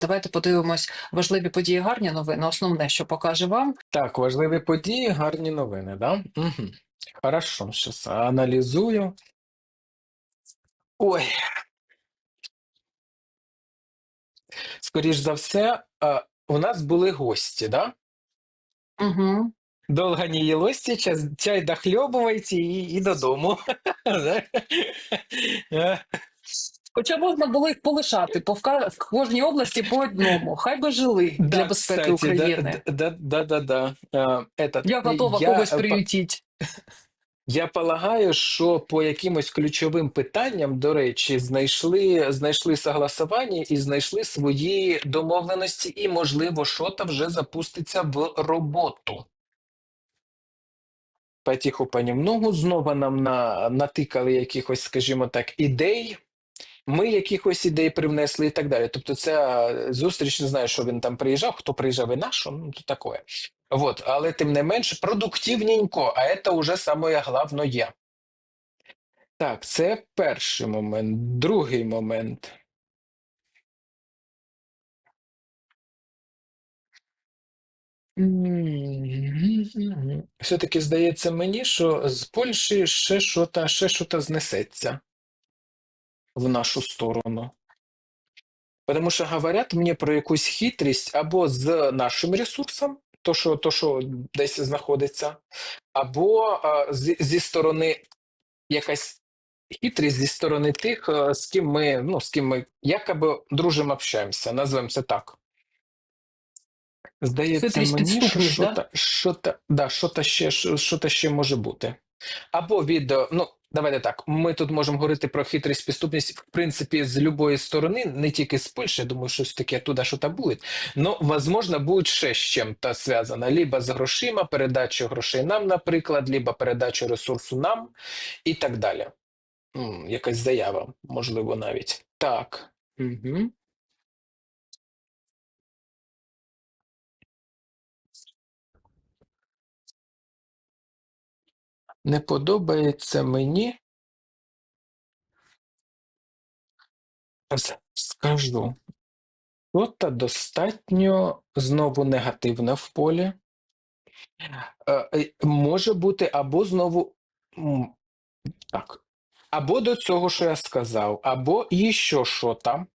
Давайте подивимось важливі події, гарні новини. Основне, що покаже вам. Так, важливі події, гарні новини, да? Угу. Хорошо, зараз аналізую. Ой. Скоріш за все, у нас були гості, да? Угу. Долго не їлості, чай дохльобувайте і, і додому. Да? Хоча можна було їх полишати по в кожній області по одному. Хай би жили для безпеки кстати, України. да, да, да, да. Е, Этот, Я готова я, когось е, приютити. Я полагаю, що по якимось ключовим питанням, до речі, знайшли, знайшли согласування і знайшли свої домовленості, і, можливо, що-то вже запуститься в роботу. Потиху понемногу знову нам на, натикали якихось, скажімо так, ідей. Ми якихось ідей привнесли і так далі. Тобто, ця зустріч, не знаю, що він там приїжджав, хто приїжджав і на що, ну то таке. Вот, але тим не менш продуктивненько, а це вже саме головне. Так, це перший момент. Другий момент. Все-таки здається мені, що з Польщі ще що-то, ще знесеться в нашу сторону. Потому що говорять мені про якусь хитрість або з нашим ресурсом, то, що, то, що десь знаходиться, або а, зі, зі сторони якась хитрість зі сторони тих, а, з ким ми, ну, з ким ми якоби дружимо, общаємося, назвемо це так. Здається Хитрість, мені, що підступність, да? що-то, да, що-то ще, що- ще може бути. Або від, е, ну, давайте так, ми тут можемо говорити про хитрість, підступність, в принципі, з любої сторони, не тільки з Польщі, думаю, щось таке туди, що там буде. Ну, возможно, буде ще з чим-то зв'язано. Либо з грошима, передачу грошей нам, наприклад, либо передачу ресурсу нам і так далі. М, якась заява, можливо, навіть. Так. Угу. Не подобається мені. Скажу. Що-то достатньо знову негативне в полі. Е, е, Може бути або знову так. Або до цього, що я сказав, або іще що там.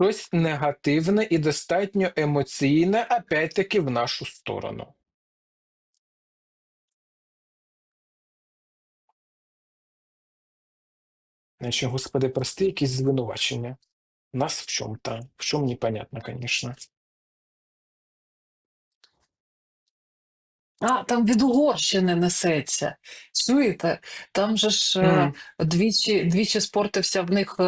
Щось негативне і достатньо емоційне, опять-таки, в нашу сторону. Значить, господи, прости, якісь звинувачення. Нас в чому-то, в чому непонятно, звісно. А, там від Угорщини несеться. Чуєте? Там же ж Мгм. двічі, двічі спортився в них е,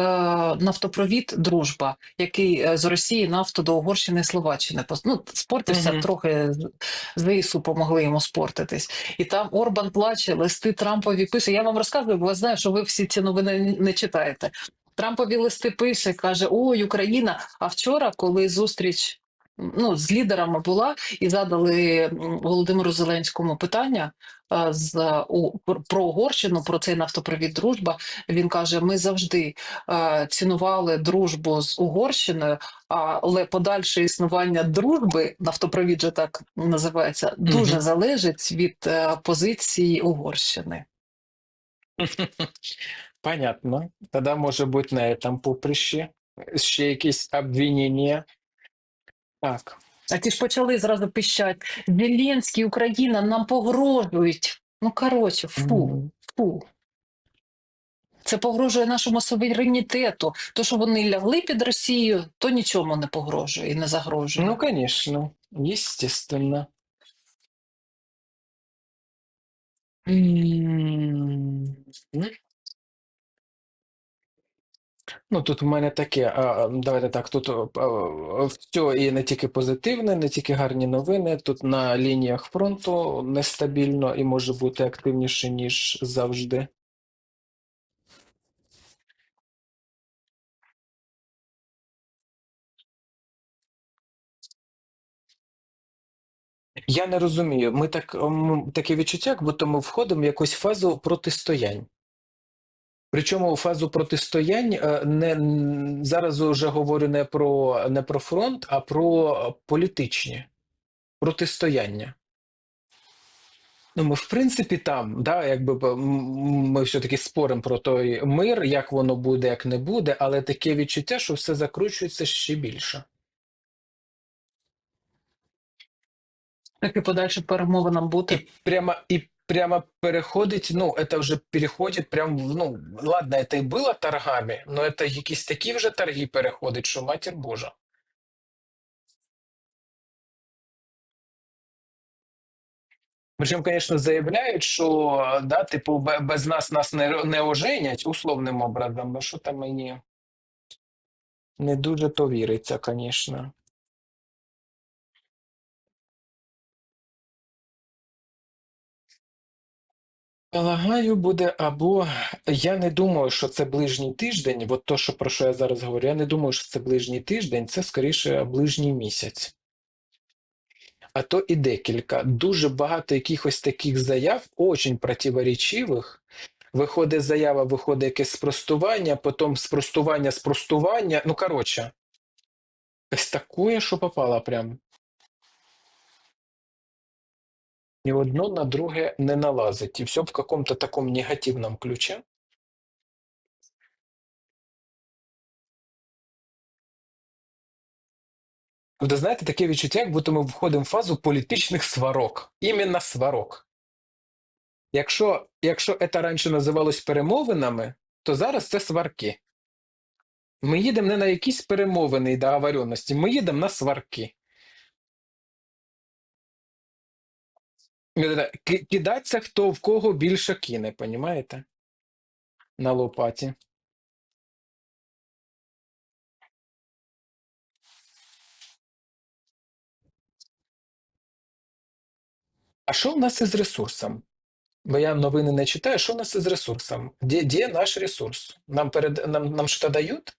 нафтопровід Дружба, який е, з Росії нафту до Угорщини і Словаччини. Ну, спортився Мгм. трохи з- з ІСу помогли йому спортитись. І там Орбан плаче, листи Трампові пише. Я вам розказую, бо я знаю, що ви всі ці новини не читаєте. Трампові листи пише, каже: Ой, Україна. А вчора, коли зустріч ну, з лідерами була, і задали Володимиру Зеленському питання з у про Угорщину, про цей нафтопровід Дружба. Він каже: ми завжди е, цінували дружбу з Угорщиною, але подальше існування дружби, нафтопровід же так називається, дуже Мгм. залежить від е, позиції Угорщини. Понятно. Тоді може бути на этом поприщі. Ще якісь обвинення. Так. А ті ж почали зразу пищать: Зеленський, Україна нам погрожують. Ну коротше, фу. Фу. Це погрожує нашому суверенітету. То, що вони лягли під Росію, то нічому не погрожує і не загрожує. Ну, конечно, естественно. М, Ну, тут в мене таке, а, давайте так, тут все і не тільки позитивне, не тільки гарні новини. Тут на лініях фронту нестабільно і може бути активніше, ніж завжди. Я не розумію. Ми так таке відчуття, як будто ми входимо в якусь фазу протистоянь. Причому фазу протистоянь е, не зараз вже говорю не про не про фронт, а про політичні протистояння. Ну, ми, в принципі, там, да, якби ми все-таки споримо про той мир, як воно буде, як не буде, але таке відчуття, що все закручується ще більше. Як і подальше перемовинам бути. И прямо, и прямо переходить, ну, это вже переходить прям, в- ну, ладно, это і було торгами, но это якісь такі вже торги переходить, що матір Божа. Причому, звісно, заявляють, що да, типу, бе- без нас нас не, не оженять условним образом, ну що там мені не дуже то віриться, звісно. Полагаю, буде або я не думаю, що це ближній тиждень, от то, що про що я зараз говорю, я не думаю, що це ближній тиждень, це скоріше ближній місяць. А то і декілька. Дуже багато якихось таких заяв, очень противоречивих. Виходить заява, виходить якесь спростування, потім спростування, спростування. Ну, коротше, ось такое, що попало прям. Ні одно на друге не налазить. І все в каком-то такому негативному ключе. Ви знаєте, таке відчуття, як будто ми входимо в фазу політичних сварок. Іменно сварок. Якщо, якщо це раніше називалось перемовинами, то зараз це сварки. Ми їдемо не на якісь перемовини і договоренності, ми їдемо на сварки. Кидаться, хто в кого більше кине, понімаєте? На лопаті. А що в нас із ресурсом? Бо я новини не читаю. Що в нас із ресурсом? Де, де наш ресурс? Нам перед нам, нам що дають?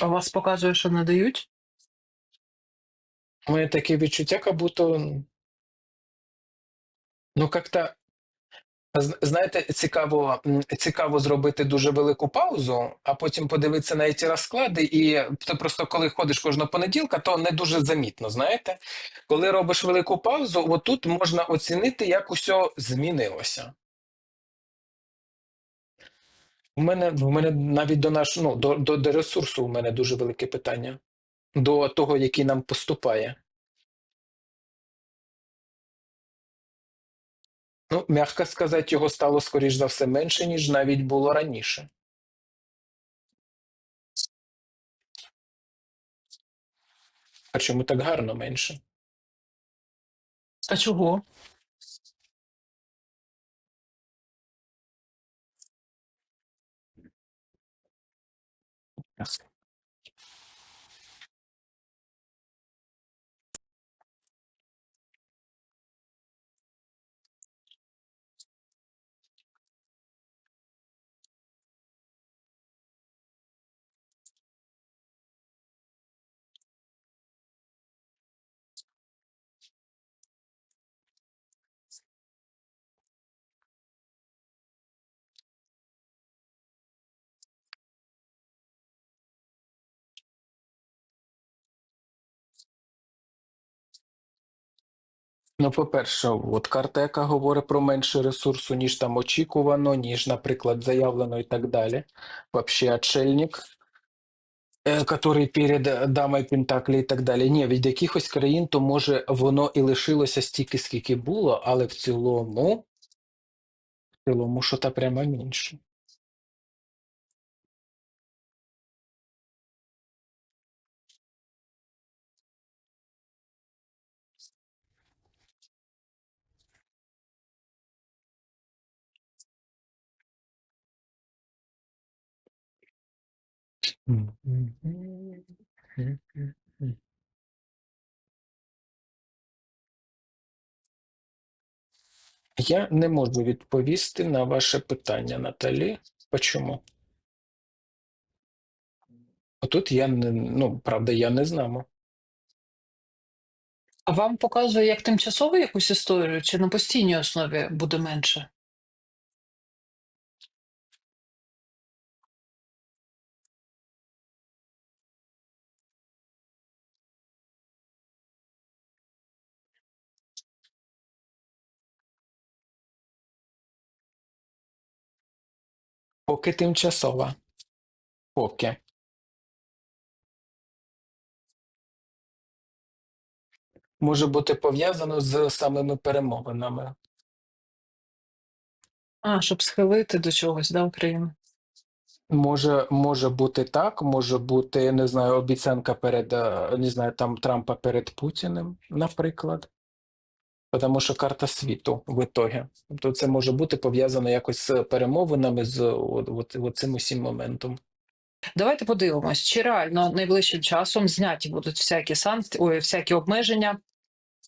А вас показує, що не дають? У мене таке відчуття, як будто, ну, як-то, знаєте, цікаво, цікаво зробити дуже велику паузу, а потім подивитися на ці розклади, і ти просто коли ходиш кожного понеділка, то не дуже замітно, знаєте? Коли робиш велику паузу, отут можна оцінити, як усе змінилося. У мене, в мене навіть до наш, ну, до, до, до ресурсу у мене дуже велике питання. До того, який нам поступає. Ну, м'яко сказати, його стало, скоріш за все, менше, ніж навіть було раніше. А чому так гарно менше? А чого? Ну, по-перше, от карта, говорить про менше ресурсу, ніж там очікувано, ніж, наприклад, заявлено і так далі. Вообще отшельник, е, который перед дамою Пентаклі і так далі. Ні, від якихось країн, то може воно і лишилося стільки, скільки було, але в цілому, в цілому, що та прямо менше. Я не можу відповісти на ваше питання, Наталі. Почому? Отут я не, ну, правда, я не знаю. А вам показує як тимчасову якусь історію, чи на постійній основі буде менше? Поки тимчасова. Поки. Може бути пов'язано з самими перемовинами. А, щоб схилити до чогось, да, Україну? Може, може бути так, може бути, не знаю, обіцянка перед, е, не знаю, там Трампа перед Путіним, наприклад. Тому що карта світу в ітогі. Тобто це може бути пов'язано якось з перемовинами, з от, цим усім моментом. Давайте подивимось, чи реально найближчим часом зняті будуть всякі санкції, ой, всякі обмеження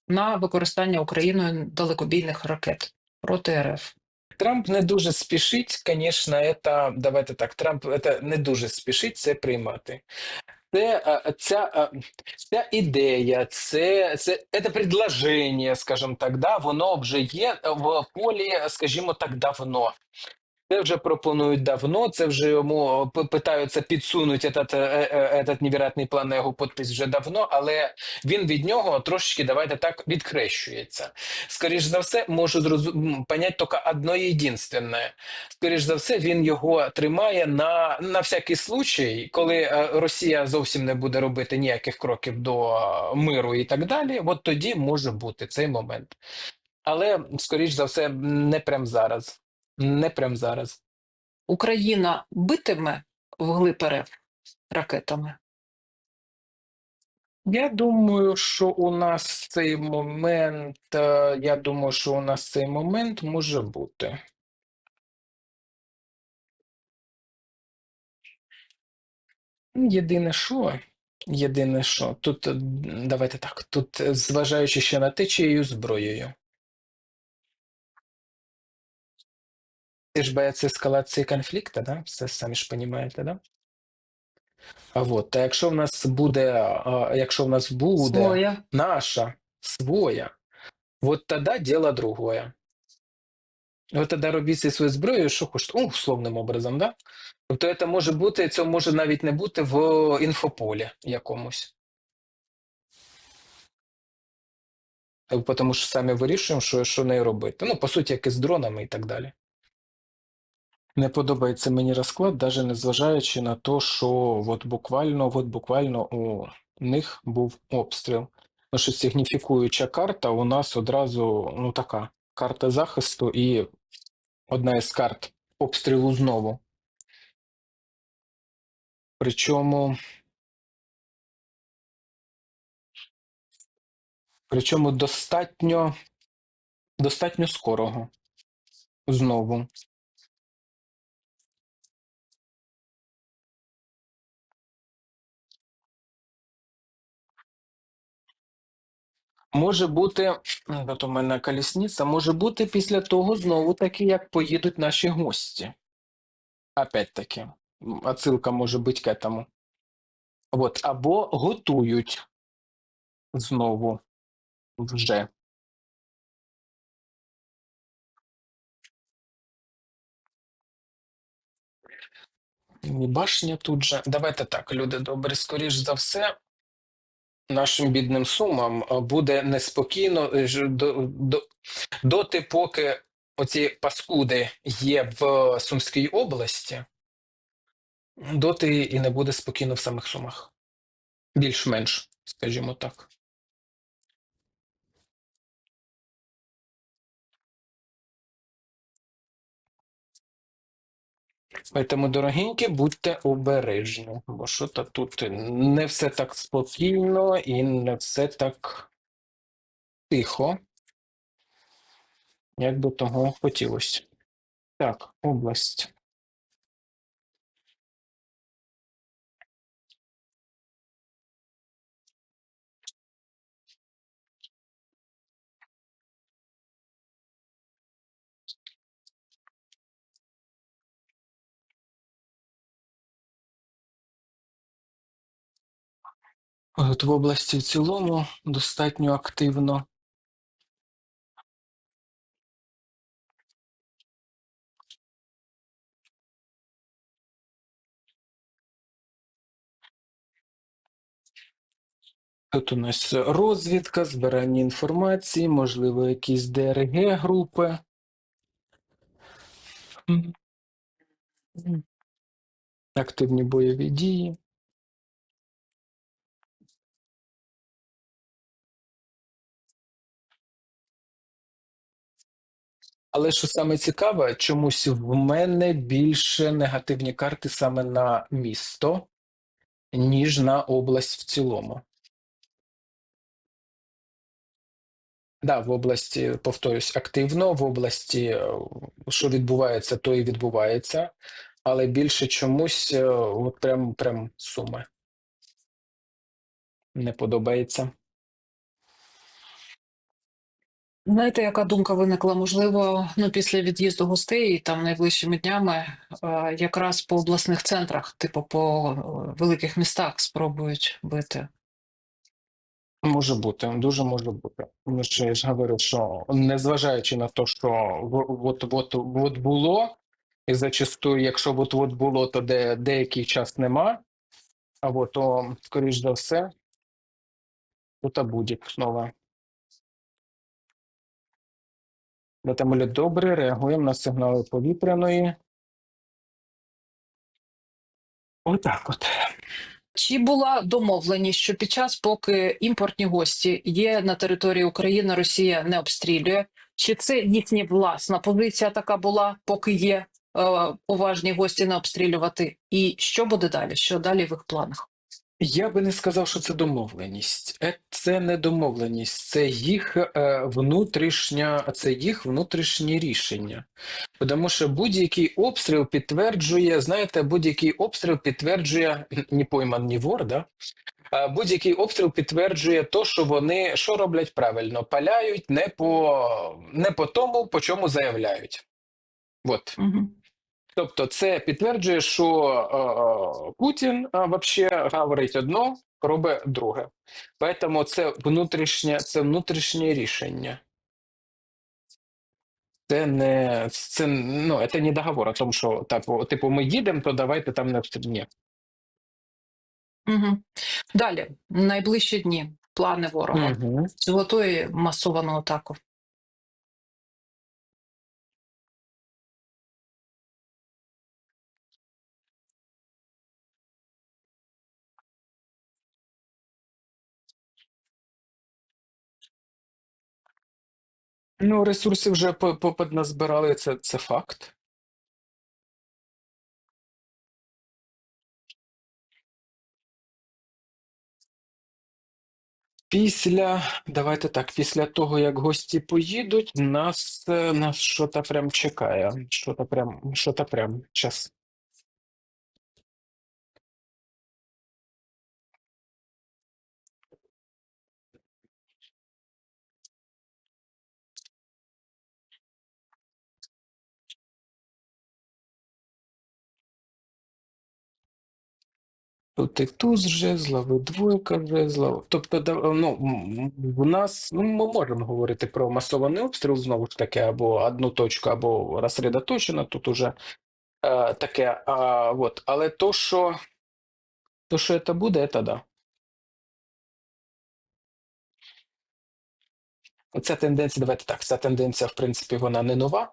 на використання Україною далекобійних ракет проти РФ. Трамп не дуже спішить, звісно, это, давайте так, Трамп это не дуже спішить це приймати. Це, е, ця, е, ця ідея, це, це, це предложення, скажімо так, да, воно вже є в полі, скажімо так, давно. Це вже пропонують давно, це вже йому питаються підсунути этот, е, е, этот невероятний план на його підпис вже давно, але він від нього трошечки, давайте так, відхрещується. Скоріш за все, можу зрозу... понять тільки одно єдинственне. Скоріш за все, він його тримає на, на всякий случай, коли е, Росія зовсім не буде робити ніяких кроків до е, миру і так далі. От тоді може бути цей момент. Але, скоріш за все, не прям зараз. Не прям зараз. Україна битиме вглиб РФ ракетами. Я думаю, що у нас цей момент, е, я думаю, що у нас цей момент може бути. Єдине що, єдине що, тут давайте так, тут зважаючи ще на те, чиєю зброєю. Це ж бояться ескалації конфлікту, да? Все самі ж розумієте, да? А вот, та якщо в нас буде, а, якщо в нас буде Своя. наша своя, вот тогда дело другое. Вот тоді робіть зі своєю зброєю, що хочете, ну, условним образом, да? Тобто це може бути, це може навіть не бути в інфополі якомусь. Тому що самі вирішуємо, що, що нею робити. Ну, по суті, як і з дронами і так далі. Не подобається мені розклад, навіть незважаючи на те, що от буквально, от буквально у них був обстріл. Ну, що сигніфікуюча карта у нас одразу ну, така карта захисту і одна із карт обстрілу знову. Причому, причому достатньо, достатньо скорого. Знову. Може бути, от у мене колісниця, може бути після того знову таки, як поїдуть наші гості. Опять-таки, м, отсилка може бути к этому. От, або готують знову вже. Башня тут же. Давайте так, люди добрі, скоріш за все, нашим бідним сумам буде неспокійно е, до, до, доти, поки оці паскуди є в Сумській області, доти і не буде спокійно в самих Сумах. Більш-менш, скажімо так. Тому, дорогенькі, будьте обережні, бо що то тут не все так спокійно і не все так тихо, як би того хотілося. Так, область. От в області в цілому достатньо активно. Тут у нас розвідка, збирання інформації, можливо, якісь ДРГ групи. Активні бойові дії. Але що саме цікаве, чомусь в мене більше негативні карти саме на місто, ніж на область в цілому. Да, в області, повторюсь, активно, в області, е, що відбувається, то і відбувається, але більше чомусь, е, от прям, прям суми. Не подобається. Знаєте, яка думка виникла? Можливо, ну після від'їзду гостей там найближчими днями е, якраз по обласних центрах, типу по е, великих містах, спробують бити. Може бути, дуже може бути. Тому що я ж говорю, що незважаючи на те, що в- от, от, от було, і зачастую, якщо от, от було, то де деякий час нема, а от, то, скоріш за все, тут буде знову. Тому добре, реагуємо на сигнали повітряної. Отак от. Чи була домовленість, що під час, поки імпортні гості є на території України, Росія не обстрілює? Чи це їхня власна позиція така була, поки є е, поважні гості не обстрілювати? І що буде далі? Що далі в їх планах? Я би не сказав, що це домовленість. Е, Це не домовленість, це їх е, внутрішня, це їх внутрішнє рішення. Тому що будь-який обстріл підтверджує, знаєте, будь-який обстріл підтверджує не пойман, ні вор, да? Будь-який обстріл підтверджує то, що вони що роблять правильно, паляють не по, не по тому, по чому заявляють. От. Угу. Тобто, це підтверджує, що е, Путін е, вообще говорить одно, робить друге. Тому це внутрішнє, це внутрішнє рішення. Це не це, ну, це не договор о тому, що типу, типу ми їдемо, то давайте там не обстрілюємо. Угу. Далі, найближчі дні, плани ворога. Угу. Чи готує масовану атаку? Ну, ресурси вже по- по- це, це факт. Після, давайте так, після того, як гості поїдуть, нас, е, нас що-то прям чекає. Що-то прям, що-то прям, час. Тут і туз жезлов, і двойка жезлов. Тобто, ну, у нас, ну, ми можемо говорити про масований обстріл, знову ж таки, або одну точку, або розсередоточено, тут уже е, таке. А, от. Але то, що, то, що це буде, це да. Ця тенденція, давайте так, ця тенденція, в принципі, вона не нова.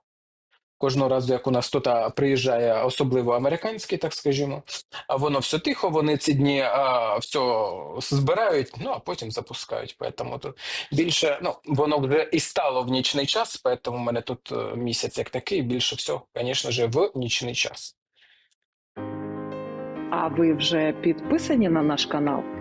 Кожного разу, як у нас хтось приїжджає, особливо американський, так скажімо, а воно все тихо, вони ці дні а, все збирають, ну а потім запускають. Поэтому тут більше, ну воно вже і стало в нічний час, поэтому у мене тут е, місяць як такий, більше всього, звісно ж, в нічний час. А ви вже підписані на наш канал?